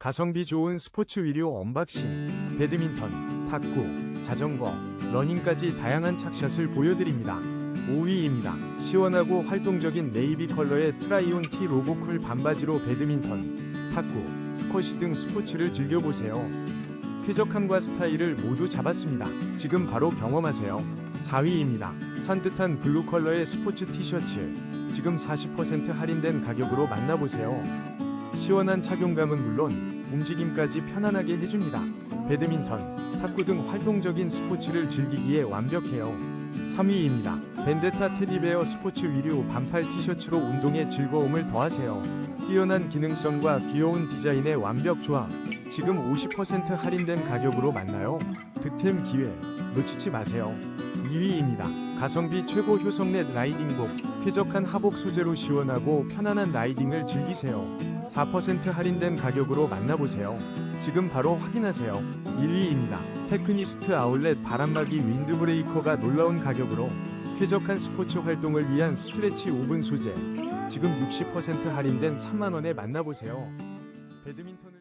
가성비 좋은 스포츠 의류 언박싱, 배드민턴, 탁구, 자전거, 러닝까지 다양한 착샷을 보여드립니다. 5위입니다. 시원하고 활동적인 네이비 컬러의 트라이온 티 로고쿨 반바지로 배드민턴, 탁구, 스쿼시 등 스포츠를 즐겨보세요. 쾌적함과 스타일을 모두 잡았습니다. 지금 바로 경험하세요. 4위입니다. 산뜻한 블루 컬러의 스포츠 티셔츠. 지금 40% 할인된 가격으로 만나보세요. 시원한 착용감은 물론 움직임까지 편안하게 해줍니다. 배드민턴, 탁구 등 활동적인 스포츠를 즐기기에 완벽해요. 3위입니다. 벤데타 테디베어 스포츠 위류 반팔 티셔츠로 운동의 즐거움을 더하세요. 뛰어난 기능성과 귀여운 디자인의 완벽 조합. 지금 50% 할인된 가격으로 만나요. 득템 기회 놓치지 마세요. 2위입니다. 가성비 최고 효성넷 라이딩복. 쾌적한 하복 소재로 시원하고 편안한 라이딩을 즐기세요. 4% 할인된 가격으로 만나보세요. 지금 바로 확인하세요. 1위입니다. 테크니스트 아울렛 바람막이 윈드브레이커가 놀라운 가격으로 쾌적한 스포츠 활동을 위한 스트레치 오븐 소재. 지금 60% 할인된 3만원에 만나보세요. 배드민턴을